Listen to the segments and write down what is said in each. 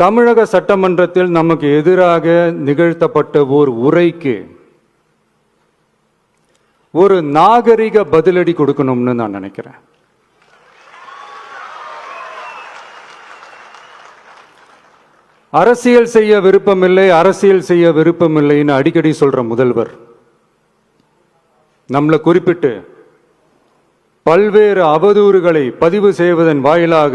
தமிழக சட்டமன்றத்தில் நமக்கு எதிராக நிகழ்த்தப்பட்ட ஓர் உரைக்கு ஒரு நாகரிக பதிலடி கொடுக்கணும்னு நான் நினைக்கிறேன். அரசியல் செய்ய விருப்பமில்லை அரசியல் செய்ய விருப்பமில்லைன்னு அடிக்கடி சொல்ற முதல்வர். நம்மளை குறிப்பிட்டு பல்வேறு அவதூறுகளை பதிவு செய்வதன் வாயிலாக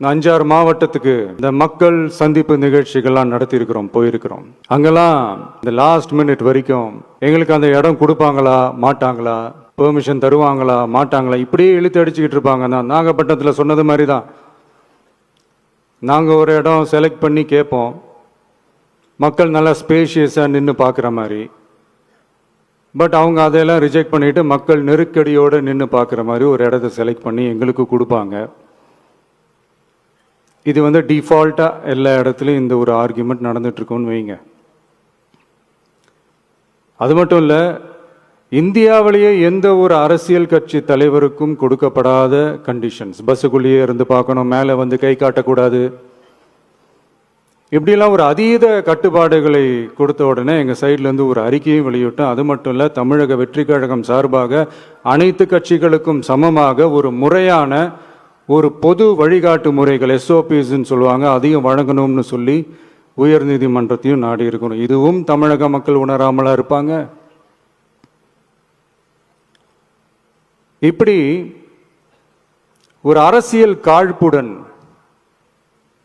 அஞ்சாறு மாவட்டத்துக்கு இந்த மக்கள் சந்திப்பு நிகழ்ச்சிகள்லாம் நடத்தியிருக்கிறோம் போயிருக்கிறோம். அங்கெல்லாம் இந்த லாஸ்ட் மினிட் வரைக்கும் எங்களுக்கு அந்த இடம் கொடுப்பாங்களா மாட்டாங்களா பெர்மிஷன் தருவாங்களா மாட்டாங்களா இப்படியே இழுத்து அடிச்சுக்கிட்டு இருப்பாங்க. தான் நாகப்பட்டினத்தில் சொன்னது மாதிரி தான் நாங்கள் ஒரு இடம் செலக்ட் பண்ணி கேட்போம். மக்கள் நல்லா ஸ்பேஷியஸாக நின்று பார்க்குற மாதிரி. பட் அவங்க அதையெல்லாம் ரிஜெக்ட் பண்ணிட்டு மக்கள் நெருக்கடியோடு நின்று பார்க்குற மாதிரி ஒரு இடத்த செலக்ட் பண்ணி எங்களுக்கு கொடுப்பாங்க. இது வந்து டிஃபால்ட்டாக எல்லா இடத்துலையும் இந்த ஒரு ஆர்கியூமெண்ட் நடந்துட்டு வைங்க. அது மட்டும் இல்லை இந்தியாவிலேயே எந்த ஒரு அரசியல் கட்சி தலைவருக்கும் கொடுக்கப்படாத கண்டிஷன்ஸ் பஸ்ஸுக்குள்ளேயே இருந்து பார்க்கணும் மேலே வந்து கை காட்டக்கூடாது. இப்படிலாம் ஒரு அதீத கட்டுப்பாடுகளை கொடுத்த உடனே எங்கள் சைட்லேருந்து ஒரு அறிக்கையும் வெளியிட்டோம். அது மட்டும் இல்லை தமிழக வெற்றி கழகம் சார்பாக அனைத்து கட்சிகளுக்கும் சமமாக ஒரு முறையான ஒரு பொது வழிகாட்டு முறைகள் எஸ்ஓபிஸ்ன்னு சொல்லுவாங்க அதையும் வழங்கணும்னு சொல்லி உயர்நீதிமன்றத்தையும் நாடி இருக்கணும். இதுவும் தமிழக மக்கள் உணராமலாக இருப்பாங்க. இப்படி ஒரு அரசியல் காழ்ப்புடன்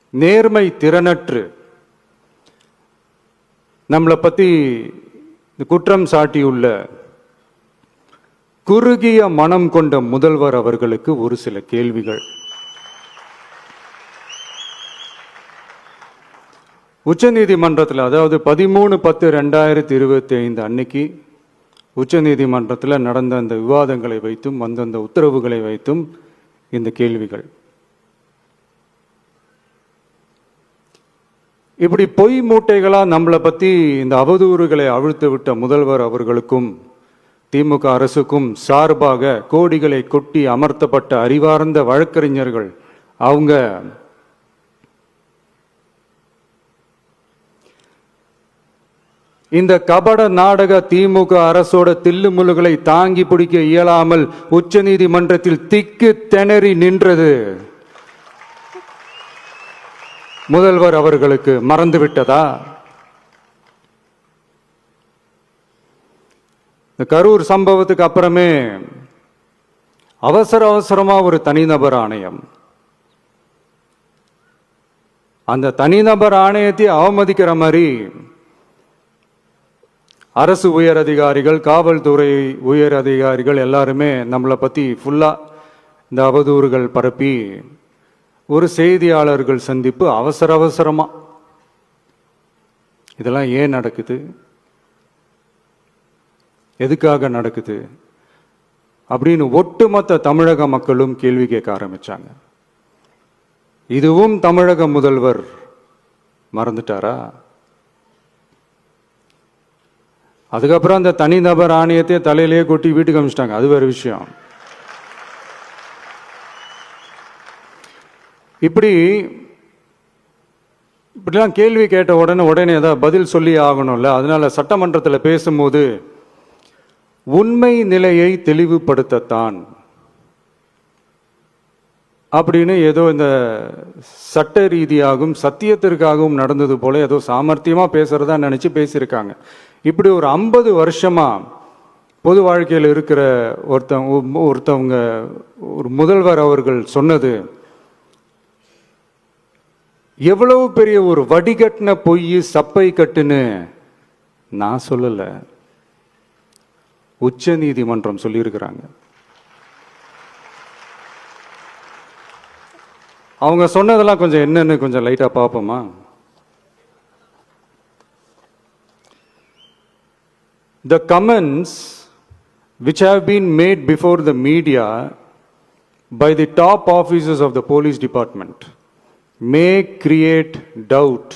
நேர்மை திறனற்று நம்மளை பற்றி இந்த குற்றம் சாட்டியுள்ள குறுகிய மனம் கொண்ட முதல்வர் அவர்களுக்கு ஒரு சில கேள்விகள். உச்சநீதிமன்றத்தில் அதாவது பதிமூணு பத்து ரெண்டாயிரத்தி இருபத்தி ஐந்து அன்னைக்கு உச்சநீதிமன்றத்தில் நடந்த அந்த விவாதங்களை வைத்தும் வந்தந்த உத்தரவுகளை வைத்தும் இந்த கேள்விகள். இப்படி பொய் மூட்டைகளாக நம்மளை பற்றி இந்த அவதூறுகளை அவிழ்த்து விட்ட முதல்வர் அவர்களுக்கும் திமுக அரசுக்கும் சார்பாக கோடிகளை கொட்டி அமர்த்தப்பட்ட அறிவார்ந்த வழக்கறிஞர்கள் அவங்க இந்த கபட நாடக திமுக அரசோட தில்லுமுல்லுகளை தாங்கி பிடிக்க இயலாமல் உச்சநீதிமன்றத்தில் திக்கு திணறி நின்றது. முதல்வர் அவர்களுக்கு மறந்துவிட்டதா? இந்த கரூர் சம்பவத்துக்கு அப்புறமே அவசர அவசரமா ஒரு தனிநபர் ஆணையம். அந்த தனிநபர் ஆணையத்தை அவமதிக்கிற மாதிரி அரசு உயர் அதிகாரிகள் காவல்துறை உயர் அதிகாரிகள் எல்லாருமே நம்மளை பற்றி ஃபுல்லாக இந்த அவதூறுகள் பரப்பி ஒரு செய்தியாளர்கள் சந்திப்பு அவசர அவசரமாக இதெல்லாம் ஏன் நடக்குது? எதுக்காக நடக்குது? அப்படின்னு ஒட்டுமொத்த தமிழக மக்களும் கேள்வி கேட்க ஆரம்பிச்சாங்க. இதுவும் தமிழக முதல்வர் மறந்துட்டாரா? அதுக்கப்புறம் அந்த தனிநபர் ஆணையத்தை தலையிலேயே கொட்டி வீட்டுக்கு அமிச்சிட்டாங்க அது வேறு விஷயம். இப்படி இப்படிலாம் கேள்வி கேட்ட உடனே உடனே ஏதாவது பதில் சொல்லி ஆகணும்ல. அதனால சட்டமன்றத்தில் பேசும்போது உண்மை நிலையை தெளிவுபடுத்தத்தான். அப்படின்னு ஏதோ இந்த சட்ட ரீதியாகவும் சத்தியத்திற்காகவும் நடந்தது போல ஏதோ சாமர்த்தியமா பேசுறதா நினைச்சு பேசியிருக்காங்க. இப்படி ஒரு ஐம்பது வருஷமா பொது வாழ்க்கையில் இருக்கிற ஒருத்தவங்க ஒருத்தவங்க ஒரு முதல்வர் அவர்கள் சொன்னது எவ்வளவு பெரிய ஒரு வடிகட்டின பொய் சப்பை கட்டுன்னு நான் சொல்லலை. உச்ச நீதிமன்றம் சொல்லியிருக்கிறாங்க அவங்க சொன்னதெல்லாம் கொஞ்சம் என்னன்னு கொஞ்சம் லைட்டா பார்ப்போமா The comments which have been made before the media by the top officers of the police department may create doubt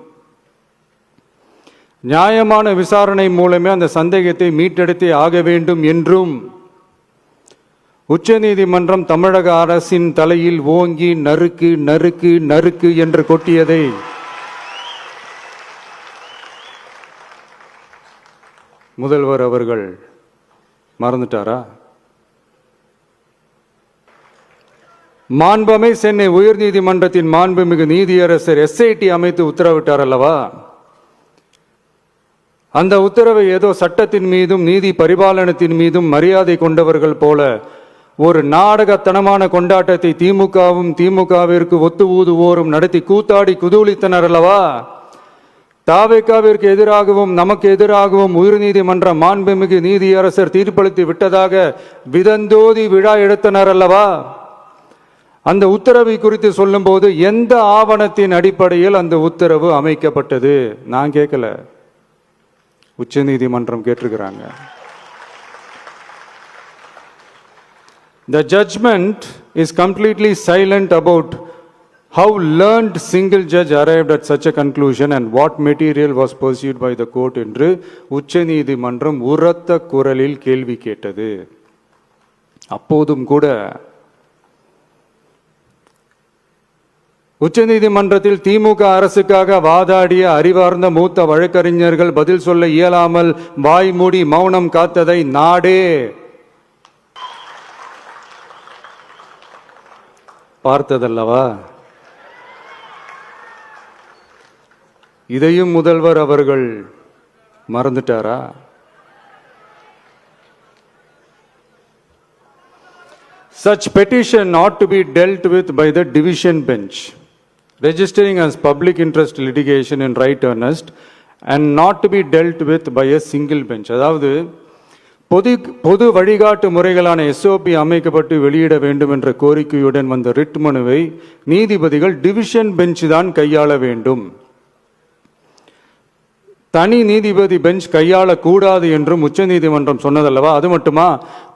நியாயமான விசாரணை மூலமே அந்த சந்தேகத்தை மீட்டெடுத்தே ஆக வேண்டும் என்றும் உச்சநீதிமன்றம் தமிழக அரசின் தலையில் ஓங்கி நறுக்கு நறுக்கு நறுக்கு என்று கொட்டியதை முதல்வர் அவர்கள் மறந்துட்டாரா? மாண்பமை சென்னை உயர்நீதிமன்றத்தின் மாண்புமிகு நீதியரசர் எஸ்ஐடி அமைத்து உத்தரவிட்டார் அல்லவா? அந்த உத்தரவை ஏதோ சட்டத்தின் மீதும் நீதி பரிபாலனத்தின் மீதும் மரியாதை கொண்டவர்கள் போல ஒரு நாடகத்தனமான கொண்டாட்டத்தை திமுகவும் திமுகவிற்கு ஒத்து ஊதுவோரும் நடத்தி கூத்தாடி குதூளித்தனர் அல்லவா? தாவேக்காவிற்கு எதிராகவும் நமக்கு எதிராகவும் உயர்நீதிமன்ற மாண்புமிகு நீதியரசர் தீர்ப்பளித்து விட்டதாக விதந்தோதி விழா எடுத்தனர் அல்லவா? அந்த உத்தரவை குறித்து சொல்லும்போது எந்த ஆவணத்தின் அடிப்படையில் அந்த உத்தரவு அமைக்கப்பட்டது? நான் கேட்கல. உச்சநீதிமன்றம் கேட்டிருக்கிறாங்க the judgment is completely silent about how learned single judge arrived at such a conclusion and what material was perused by the court என்று உச்சநீதிமன்றம் உரத்த குரலில் கேள்வி கேட்டது அப்போதும் கூட உச்சநீதிமன்றத்தில் திமுக அரசுக்காக வாதாடிய அறிவார்ந்த மூத்த வழக்கறிஞர்கள் பதில் சொல்ல இயலாமல் வாய் மூடி மௌனம் காத்ததை நாடே. பார்த்ததல்லவா? இதையும் முதல்வர் அவர்கள் மறந்துட்டாரா? Such petition ought to be dealt with by the division bench, registering as public interest litigation in right earnest and not to be dealt with by a single bench. அதாவது பொது பொது வழிகாட்டு முறைகளான எஸ்ஓபி அமைக்கப்பட்டு வெளியிட வேண்டும் என்ற கோரிக்கையுடன் வந்த ரிட் மனுவை நீதிபதிகள் டிவிஷன் பெஞ்ச் தான் கையாள வேண்டும். தனி நீதிபதி பெஞ்ச் கையாளக்கூடாது என்றும் உச்சநீதிமன்றம் சொன்னதல்லவா? அது மட்டுமா?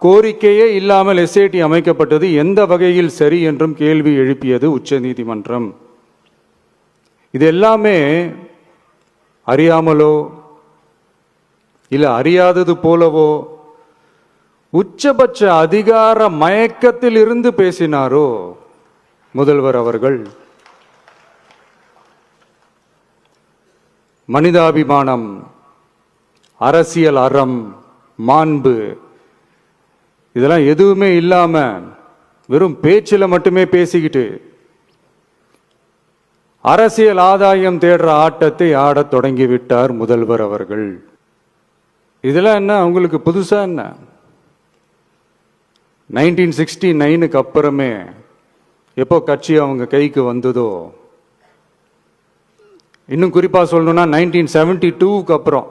கோரிக்கையே இல்லாமல் எஸ்ஐடி அமைக்கப்பட்டது எந்த வகையில் சரி என்றும் கேள்வி எழுப்பியது உச்சநீதிமன்றம். இது எல்லாமே அறியாமலோ இல்லை அறியாதது போலவோ உச்சபட்ச அதிகார மயக்கத்தில் இருந்து பேசினாரோ முதல்வர் அவர்கள். மனிதாபிமானம் அரசியல் அறம் மாண்பு இதெல்லாம் எதுவுமே இல்லாம வெறும் பேச்சில் மட்டுமே பேசிக்கிட்டு அரசியல் ஆதாயம் தேடுற ஆட்டத்தை ஆடத் தொடங்கி விட்டார் முதல்வர் அவர்கள். இதெல்லாம் என்ன உங்களுக்கு புதுசா என்ன? நைன்டீன் சிக்ஸ்டி நைனுக்கு அப்புறமே எப்போ கட்சி அவங்க கைக்கு வந்ததோ? இன்னும் குறிப்பாக சொல்லணும்னா நைன்டீன் செவன்டி டூவுக்கு அப்புறம்.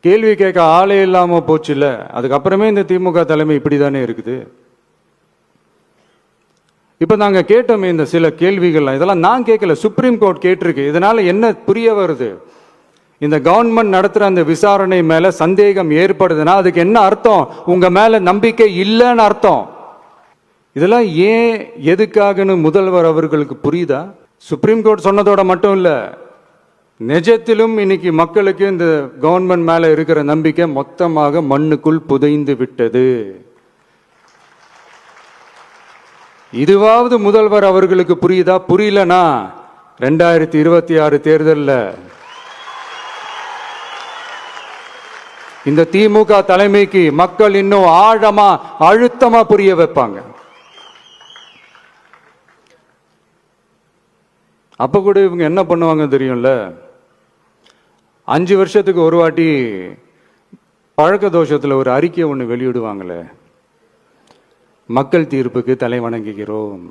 கேள்வி கேட்க ஆளே இல்லாமல் போச்சுல்ல. அதுக்கப்புறமே இந்த திமுக தலைமை இப்படி தானே இருக்குது? இப்போ நாங்கள் கேட்டோமே இந்த சில கேள்விகள்லாம். இதெல்லாம் நான் கேட்கல சுப்ரீம் கோர்ட் கேட்டிருக்கு. இதனால் என்ன புரிய வருது? இந்த கவர்மெண்ட் நடத்துகிற அந்த விசாரணை மேலே சந்தேகம் ஏற்படுதுன்னா அதுக்கு என்ன அர்த்தம்? உங்கள் மேலே நம்பிக்கை இல்லைன்னு அர்த்தம். இதெல்லாம் ஏன் எதுக்காகன்னு முதல்வர் அவர்களுக்கு புரியுதா? சுப்ரீம் கோர்ட் சொன்னதோட மட்டும் இல்லை நிஜத்திலும் இன்னைக்கு மக்களுக்கு இந்த கவர்மெண்ட் மேலே இருக்கிற நம்பிக்கை மொத்தமாக மண்ணுக்குள் புதைந்து விட்டது. இதுவாவது முதல்வர் அவர்களுக்கு புரியுதா? புரியலனா? ரெண்டாயிரத்தி இருபத்தி ஆறு தேர்தலில். இந்த திமுக தலைமைக்கு மக்கள் இன்னும் ஆழமா அழுத்தமா புரிய வைப்பாங்க. அப்போ கூட இவங்க என்ன பண்ணுவாங்க தெரியும்ல? அஞ்சு வருஷத்துக்கு ஒரு வாட்டி பழக்க தோஷத்தில் ஒரு அறிக்கை ஒன்று வெளியிடுவாங்களே. மக்கள் தீர்ப்புக்கு தலை வணங்குகிறோம்.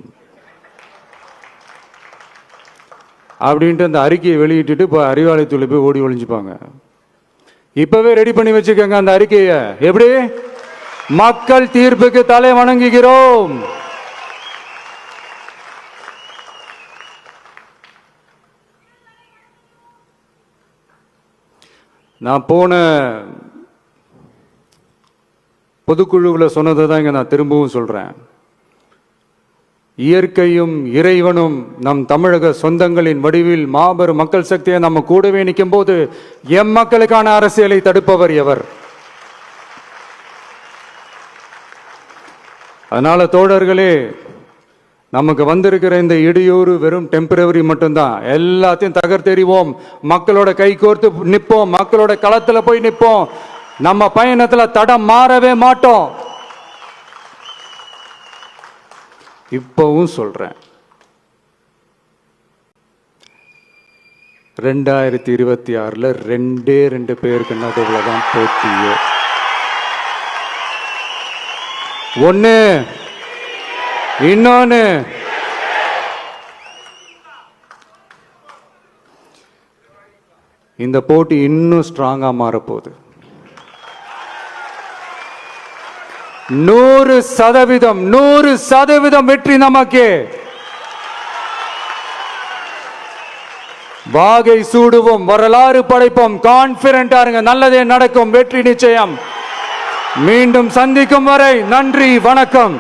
அப்படின்ட்டு அந்த அறிக்கையை வெளியிட்டுட்டு இப்போ அறிவாலயத்துல போய் ஓடி ஒழிஞ்சுப்பாங்க இப்பவே ரெடி பண்ணி வச்சுக்கோங்க அந்த அறிக்கையை. எப்படி? மக்கள் தீர்ப்புக்கு தலை வணங்குகிறோம். நான் போன பொதுக்குழுவில் சொன்னதை தான் இங்கே நான் திரும்பவும் சொல்கிறேன் இயற்கையும் இறைவனும் நம் தமிழக சொந்தங்களின் வடிவில் மாபெரும் மக்கள் சக்தியை நம்ம கூடவே நிற்கும் போது எம் மக்களுக்கான அரசியலை தடுப்பவர் எவர்? அதனால தோழர்களே நமக்கு வந்திருக்கிற இந்த இடையூறு வெறும் டெம்பரவரி மட்டும்தான். எல்லாத்தையும் தகர்த்தெறிவோம். மக்களோட கை கோர்த்து நிற்போம் மக்களோட களத்துல போய் நிற்போம் நம்ம பயணத்துல தடம் மாறவே மாட்டோம். இப்பவும் சொல்றேன். ரெண்டாயிரத்தி இருபத்தி ஆறில் ரெண்டே ரெண்டு பேருக்கு நடுவில் தான் போட்டியே. ஒன்று இன்னொன்று இந்த போட்டி இன்னும் ஸ்ட்ராங்காக மாறப்போகுது. நூறு சதவீதம் நூறு சதவீதம் வெற்றி நமக்கு. வாகை சூடுவோம் வரலாறு படைப்போம் கான்பிடண்டா இருங்க நல்லதே நடக்கும் வெற்றி நிச்சயம். மீண்டும் சந்திக்கும் வரை நன்றி வணக்கம்.